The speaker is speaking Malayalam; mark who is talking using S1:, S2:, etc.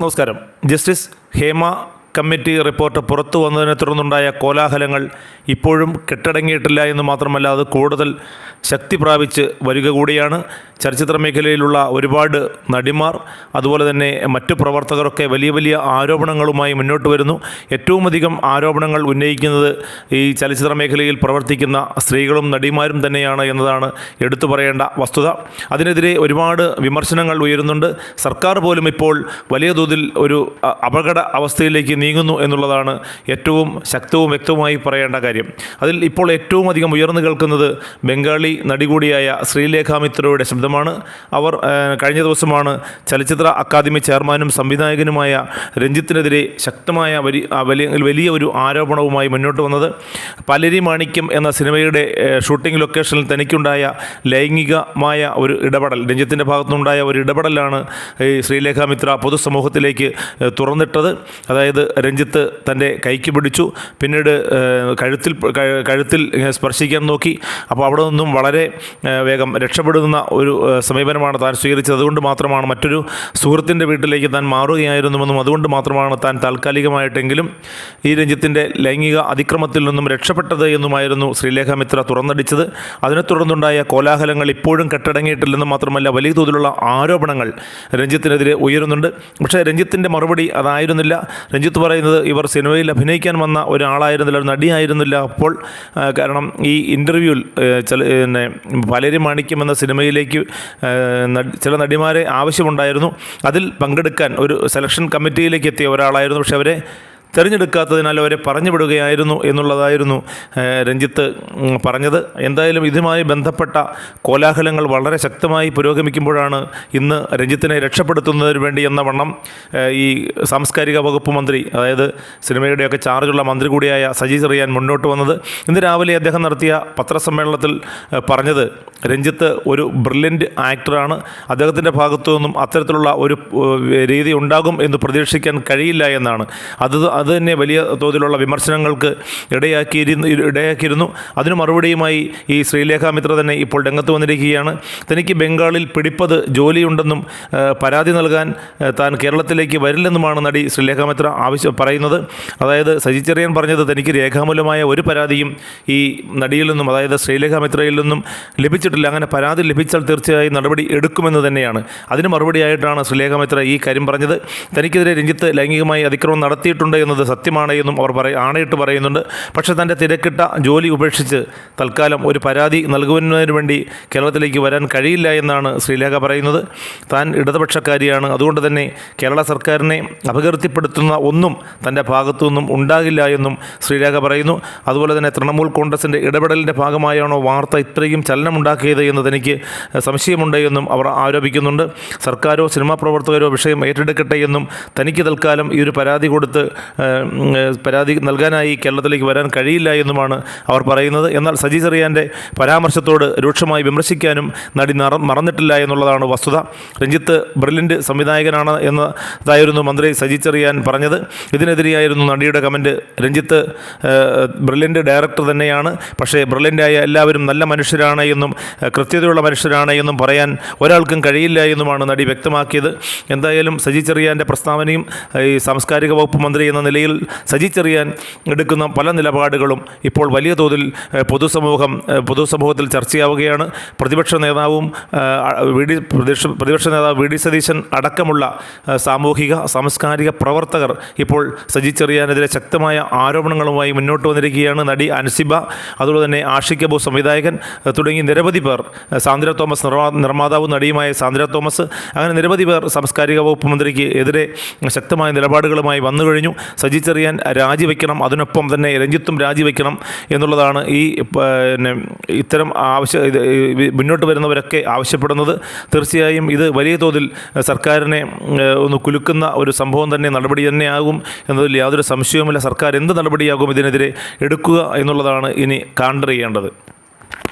S1: നമസ്കാരം. ജസ്റ്റിസ് ഹേമ കമ്മിറ്റി റിപ്പോർട്ട് പുറത്തു വന്നതിനെ തുടർന്നുണ്ടായ കോലാഹലങ്ങൾ ഇപ്പോഴും കെട്ടടങ്ങിയിട്ടില്ല എന്ന് മാത്രമല്ല അത് കൂടുതൽ ശക്തി പ്രാപിച്ച് വരിക കൂടിയാണ്. ചലച്ചിത്ര മേഖലയിലുള്ള ഒരുപാട് നടിമാർ അതുപോലെ തന്നെ മറ്റു പ്രവർത്തകരൊക്കെ വലിയ വലിയ ആരോപണങ്ങളുമായി മുന്നോട്ട് വരുന്നു. ഏറ്റവും അധികം ആരോപണങ്ങൾ ഉന്നയിക്കുന്നത് ഈ ചലച്ചിത്ര മേഖലയിൽ പ്രവർത്തിക്കുന്ന സ്ത്രീകളും നടിമാരും തന്നെയാണ് എന്നതാണ് എടുത്തു പറയേണ്ട വസ്തുത. അതിനെതിരെ ഒരുപാട് വിമർശനങ്ങൾ ഉയരുന്നുണ്ട്. സർക്കാർ പോലും ഇപ്പോൾ വലിയ തോതിൽ ഒരു അപകട അവസ്ഥയിലേക്ക് നീങ്ങുന്നു എന്നുള്ളതാണ് ഏറ്റവും ശക്തവും വ്യക്തവുമായി പറയേണ്ട കാര്യം. അതിൽ ഇപ്പോൾ ഏറ്റവും അധികം ഉയർന്നു കേൾക്കുന്നത് ബംഗാളി നടികൂടിയായ ശ്രീലേഖ മിത്രയുടെ ശബ്ദമാണ്. അവർ കഴിഞ്ഞ ദിവസമാണ് ചലച്ചിത്ര അക്കാദമി ചെയർമാനും സംവിധായകനുമായ രഞ്ജിത്തിനെതിരെ ശക്തമായ വലിയ വലിയ ഒരു ആരോപണവുമായി മുന്നോട്ട് വന്നത്. പലരി മാണിക്യം എന്ന സിനിമയുടെ ഷൂട്ടിംഗ് ലൊക്കേഷനിൽ തനിക്കുണ്ടായ ലൈംഗികമായ ഒരു ഇടപെടൽ രഞ്ജിത്തിന്റെ ഭാഗത്തുനിന്നുണ്ടായ ഒരു ഇടപെടലാണ് ഈ ശ്രീലേഖ മിത്ര പൊതുസമൂഹത്തിലേക്ക് തുറന്നിട്ടത്. അതായത് രഞ്ജിത്ത് തന്റെ കൈക്ക് പിടിച്ചു. പിന്നീട് കഴുത്തിൽ കഴുത്തിൽ സ്പർശിക്കാൻ നോക്കി. അപ്പോൾ അവിടെ നിന്നും വളരെ വേഗം രക്ഷപ്പെടുന്ന ഒരു സമീപനമാണ് താൻ സ്വീകരിച്ചത്. അതുകൊണ്ട് മാത്രമാണ് മറ്റൊരു സുഹൃത്തിന്റെ വീട്ടിലേക്ക് താൻ മാറുകയായിരുന്നുവെന്നും അതുകൊണ്ട് മാത്രമാണ് താൻ താൽക്കാലികമായിട്ടെങ്കിലും ഈ രഞ്ജിത്തിന്റെ ലൈംഗിക അതിക്രമത്തിൽ നിന്നും രക്ഷപ്പെട്ടത് എന്നുമായിരുന്നു ശ്രീലേഖ മിത്ര തുറന്നടിച്ചത്. അതിനെ തുടർന്നുണ്ടായ കോലാഹലങ്ങൾ ഇപ്പോഴും കെട്ടടങ്ങിയിട്ടില്ലെന്ന് മാത്രമല്ല വലിയ തോതിലുള്ള ആരോപണങ്ങൾ രഞ്ജിത്തിനെതിരെ ഉയരുന്നുണ്ട്. പക്ഷേ രഞ്ജിത്തിന്റെ മറുപടി അതായിരുന്നില്ല. രഞ്ജിത്ത് പറയുന്നത് ഇവർ സിനിമയിൽ അഭിനയിക്കാൻ വന്ന ഒരാളായിരുന്നില്ല ഒരു നടിയായിരുന്നില്ല. അപ്പോൾ കാരണം ഈ ഇന്റർവ്യൂവിൽ ചില പിന്നെ പലരും മാണിക്യം എന്ന സിനിമയിലേക്ക് ചില നടിമാരെ ആവശ്യമുണ്ടായിരുന്നു. അതിൽ പങ്കെടുക്കാൻ ഒരു സെലക്ഷൻ കമ്മിറ്റിയിലേക്ക് എത്തിയ ഒരാളായിരുന്നു. പക്ഷെ അവരെ തിരഞ്ഞെടുക്കാത്തതിനാൽ അവരെ പറഞ്ഞുവിടുകയായിരുന്നു എന്നുള്ളതായിരുന്നു രഞ്ജിത്ത് പറഞ്ഞത്. എന്തായാലും ഇതുമായി ബന്ധപ്പെട്ട കോലാഹലങ്ങൾ വളരെ ശക്തമായി പുരോഗമിക്കുമ്പോഴാണ് ഇന്ന് രഞ്ജിത്തിനെ രക്ഷപ്പെടുത്തുന്നതിന് വേണ്ടി എന്ന വണ്ണം ഈ സാംസ്കാരിക വകുപ്പ് മന്ത്രി അതായത് സിനിമയുടെയൊക്കെ ചാർജുള്ള മന്ത്രി കൂടിയായ സജി ചെറിയാൻ മുന്നോട്ട് വന്നത്. ഇന്ന് രാവിലെ അദ്ദേഹം നടത്തിയ പത്രസമ്മേളനത്തിൽ പറഞ്ഞത് രഞ്ജിത്ത് ഒരു ബ്രില്യന്റ് ആക്ടറാണ്. അദ്ദേഹത്തിന്റെ ഭാഗത്തു നിന്നും അത്തരത്തിലുള്ള ഒരു രീതി ഉണ്ടാകും എന്ന് പ്രതീക്ഷിക്കാൻ കഴിയില്ല എന്നാണ്. അത് അത് തന്നെ വലിയ തോതിലുള്ള വിമർശനങ്ങൾക്ക് ഇടയാക്കിയിരുന്നു ഇടയാക്കിയിരുന്നു. അതിന് മറുപടിയുമായി ഈ ശ്രീലേഖ മിത്ര തന്നെ ഇപ്പോൾ രംഗത്ത് വന്നിരിക്കുകയാണ്. തനിക്ക് ബംഗാളിൽ പിടിപ്പത് ജോലിയുണ്ടെന്നും പരാതി നൽകാൻ താൻ കേരളത്തിലേക്ക് വരില്ലെന്നുമാണ് നടി ശ്രീലേഖ മിത്ര ആവശ്യം പറയുന്നത്. അതായത് സജി ചെറിയൻ പറഞ്ഞത് തനിക്ക് രേഖാമൂലമായ ഒരു പരാതിയും ഈ നടിയിൽ നിന്നും അതായത് ശ്രീലേഖ മിത്രയിൽ നിന്നും ലഭിച്ചിട്ടില്ല. അങ്ങനെ പരാതി ലഭിച്ചാൽ തീർച്ചയായും നടപടി എടുക്കുമെന്ന് തന്നെയാണ്. അതിന് മറുപടിയായിട്ടാണ് ശ്രീലേഖ മിത്ര ഈ കാര്യം പറഞ്ഞത്. തനിക്കെതിരെ രഞ്ജിത്ത് ലൈംഗികമായി അതിക്രമം നടത്തിയിട്ടുണ്ട് എന്നത് സത്യമാണ് എന്നും അവർ പറയ ആണയിട്ട് പറയുന്നുണ്ട്. പക്ഷേ തന്റെ തിരക്കിട്ട ജോലി ഉപേക്ഷിച്ച് തൽക്കാലം ഒരു പരാതി നൽകുന്നതിന് വേണ്ടി കേരളത്തിലേക്ക് വരാൻ കഴിയില്ല എന്നാണ് ശ്രീലേഖ പറയുന്നത്. താൻ ഇടതുപക്ഷക്കാരിയാണ്. അതുകൊണ്ട് തന്നെ കേരള സർക്കാരിനെ അപകീർത്തിപ്പെടുത്തുന്ന ഒന്നും തന്റെ ഭാഗത്തു നിന്നും ഉണ്ടാകില്ല എന്നും ശ്രീലേഖ പറയുന്നു. അതുപോലെ തന്നെ തൃണമൂൽ കോൺഗ്രസിന്റെ ഇടപെടലിന്റെ ഭാഗമായാണോ വാർത്ത ഇത്രയും ചലനമുണ്ടാക്കിയത് എന്ന് തനിക്ക് സംശയമുണ്ട് എന്നും അവർ ആരോപിക്കുന്നുണ്ട്. സർക്കാരോ സിനിമാ പ്രവർത്തകരോ വിഷയം ഏറ്റെടുക്കട്ടെ എന്നും തനിക്ക് തൽക്കാലം ഈ ഒരു പരാതി കൊടുത്ത് പരാതി നൽകാനായി കേരളത്തിലേക്ക് വരാൻ കഴിയില്ല എന്നുമാണ് അവർ പറയുന്നത്. എന്നാൽ സജി ചെറിയാന്റെ പരാമർശത്തോട് രൂക്ഷമായി വിമർശിക്കാനും നടി മറന്നിട്ടില്ല എന്നുള്ളതാണ് വസ്തുത. രഞ്ജിത്ത് ബ്രില്യന്റ് സംവിധായകനാണ് എന്നതായിരുന്നു മന്ത്രി സജി ചെറിയാൻ പറഞ്ഞത്. ഇതിനെതിരെയായിരുന്നു നടിയുടെ കമന്റ് രഞ്ജിത്ത് ബ്രില്യന്റ് ഡയറക്ടർ തന്നെയാണ്. പക്ഷേ ബ്രില്യന്റായ എല്ലാവരും നല്ല മനുഷ്യരാണ് എന്നും കൃത്യതയുള്ള മനുഷ്യരാണ് എന്നും പറയാൻ ഒരാൾക്കും കഴിയില്ല എന്നുമാണ് നടി വ്യക്തമാക്കിയത്. എന്തായാലും സജി ചെറിയാന്റെ പ്രസ്താവനയും ഈ സാംസ്കാരിക വകുപ്പ് മന്ത്രി എന്ന നിലയിൽ സജിച്ചെറിയാൻ എടുക്കുന്ന പല നിലപാടുകളും ഇപ്പോൾ വലിയ തോതിൽ പൊതുസമൂഹം പൊതുസമൂഹത്തിൽ ചർച്ചയാവുകയാണ്. പ്രതിപക്ഷ നേതാവും വി ഡി പ്രതിപക്ഷ പ്രതിപക്ഷ നേതാവ് വി ഡി സതീശൻ അടക്കമുള്ള സാമൂഹിക സാംസ്കാരിക പ്രവർത്തകർ ഇപ്പോൾ സജിച്ചെറിയാനെതിരെ ശക്തമായ ആരോപണങ്ങളുമായി മുന്നോട്ട് വന്നിരിക്കുകയാണ്. നടി അൻസിബ അതുപോലെ തന്നെ ആഷിക് അബു സംവിധായകൻ തുടങ്ങി നിരവധി പേർ സാന്ദ്ര തോമസ് നിർമ്മാ നിർമ്മാതാവും നടിയുമായ സാന്ദ്ര തോമസ്. അങ്ങനെ നിരവധി പേർ സാംസ്കാരിക വകുപ്പ് മന്ത്രിക്ക് എതിരെ ശക്തമായ നിലപാടുകളുമായി വന്നു കഴിഞ്ഞു സജി ചെറിയാൻ രാജിവെക്കണം അതിനൊപ്പം തന്നെ രഞ്ജിത്തും രാജിവെക്കണം എന്നുള്ളതാണ് ഈ പിന്നെ ഇത്തരം ആവശ്യ മുന്നോട്ട് വരുന്നവരൊക്കെ ആവശ്യപ്പെടുന്നത്. തീർച്ചയായും ഇത് വലിയ തോതിൽ സർക്കാരിനെ ഒന്ന് കുലുക്കുന്ന ഒരു സംഭവം തന്നെ നടപടി തന്നെയാകും എന്നതിൽ യാതൊരു സംശയവുമില്ല. സർക്കാർ എന്ത് നടപടിയാകും ഇതിനെതിരെ എടുക്കുക എന്നുള്ളതാണ് ഇനി കണ്ടറിയേണ്ടത്.